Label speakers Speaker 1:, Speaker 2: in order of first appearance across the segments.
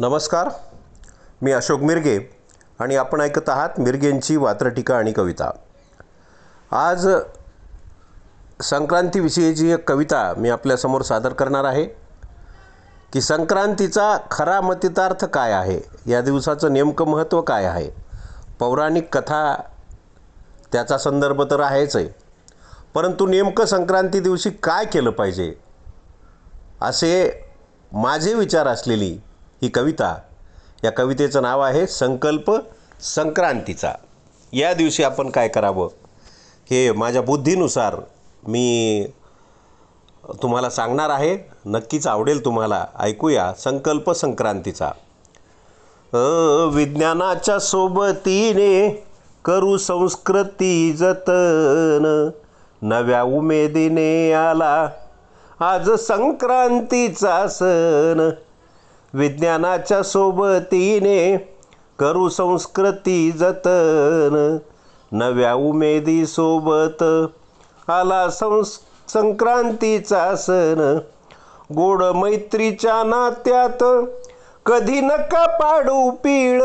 Speaker 1: नमस्कार. मी अशोक मिरगे आणि आपण ऐकत आहात मिरगेंची वात्रटिका आणि कविता. आज संक्रांतीविषयीची एक कविता मी आपल्यासमोर सादर करणार आहे की संक्रांतीचा खरा मतितार्थ काय आहे? या दिवसाचं नेमकं महत्त्व काय आहे? पौराणिक कथा त्याचा संदर्भ तर आहेच आहे परंतु नेमकं संक्रांती दिवशी काय केलं पाहिजे? असे माझे विचार असलेली ही कविता. या कवितेचं नाव आहे संकल्प संक्रांतीचा. या दिवशी आपण काय करावं? हे माझ्या बुद्धीनुसार मी तुम्हाला सांगणार आहे. नक्कीच आवडेल तुम्हाला. ऐकूया. संकल्प संक्रांतीचा. विज्ञानाच्या सोबतीने करू संस्कृती जतन. नव्या उमेदीने आला. आज संक्रांतीचा सण. विज्ञानाच्या सोबतीने करू संस्कृती जतन. नव्या उमेदी सोबत आला संस संक्रांतीचा सण. गोड मैत्रीच्या नात्यात कधी नका पाडू पिळ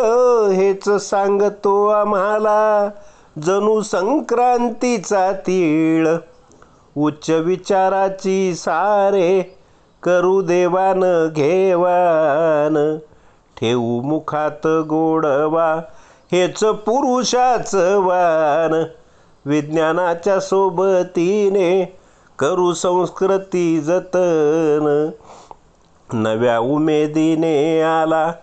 Speaker 1: हेच सांगतो आम्हाला जणू संक्रांतीचा तीळ. उच्च विचाराची सारे करू देवान घेवान. ठेवू मुखात गोडवा हेच पुरुषाचं वान. विज्ञानाच्या सोबतीने करू संस्कृती जतन. नव्या उमेदीने आला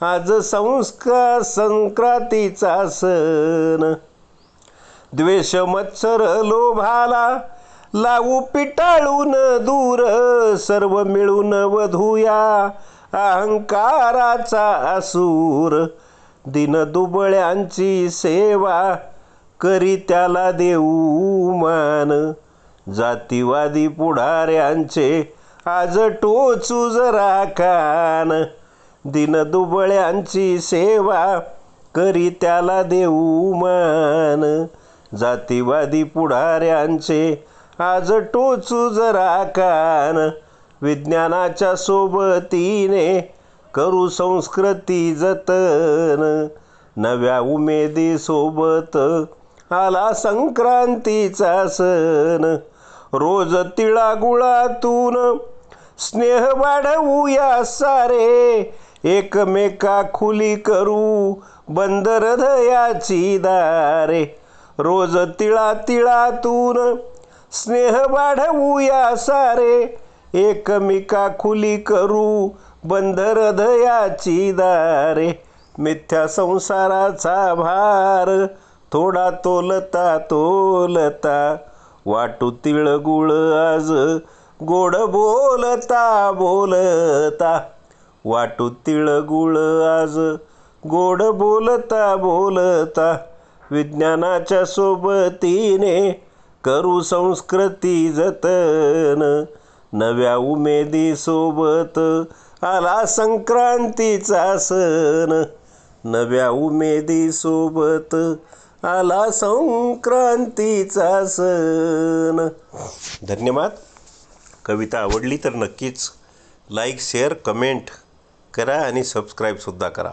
Speaker 1: आज संस्कार संक्रांतीचा सण. द्वेष मत्सर लोभाला लावू पिटाळून दूर सर्व मिळून वधूया. अहंकाराचा असूर दिन दुबळ्यांची सेवा करी त्याला देऊ मान. जातीवादी पुढाऱ्यांचे आज टोचू जरा कान. दिन दुबळ्यांची सेवा करी त्याला देऊ मान. जातीवादी पुढाऱ्यांचे आज टोचू जरा कान. विज्ञानाच्या सोबतीने करू संस्कृती जतन. नव्या उमेदी सोबत आला संक्रांतीचा सण. रोज तिळागुळातून स्नेह वाढवूया सारे. एकमेका खुली करू बंदर हृदयाची दारे. रोज तिळा तिळातून स्नेह वाढवूया सारे. एकमेका खुली करू बंद हृदयाची दारे. मिथ्या संसाराचा भार थोडा तोलता तोलता. वाटू तिळगुळ आज गोड बोलता बोलता. वाटू तिळगुळ आज गोड बोलता बोलता. विज्ञानाच्या सोबतीने करू संस्कृती जतन. नव्या उमेदी सोबत आला संक्रांतीचा सण. नव्या उमेदी सोबत आला संक्रांतीचा सण. धन्यवाद. कविता आवडली तर नक्कीच लाईक शेअर कमेंट करा आणि सबस्क्राईबसुद्धा करा.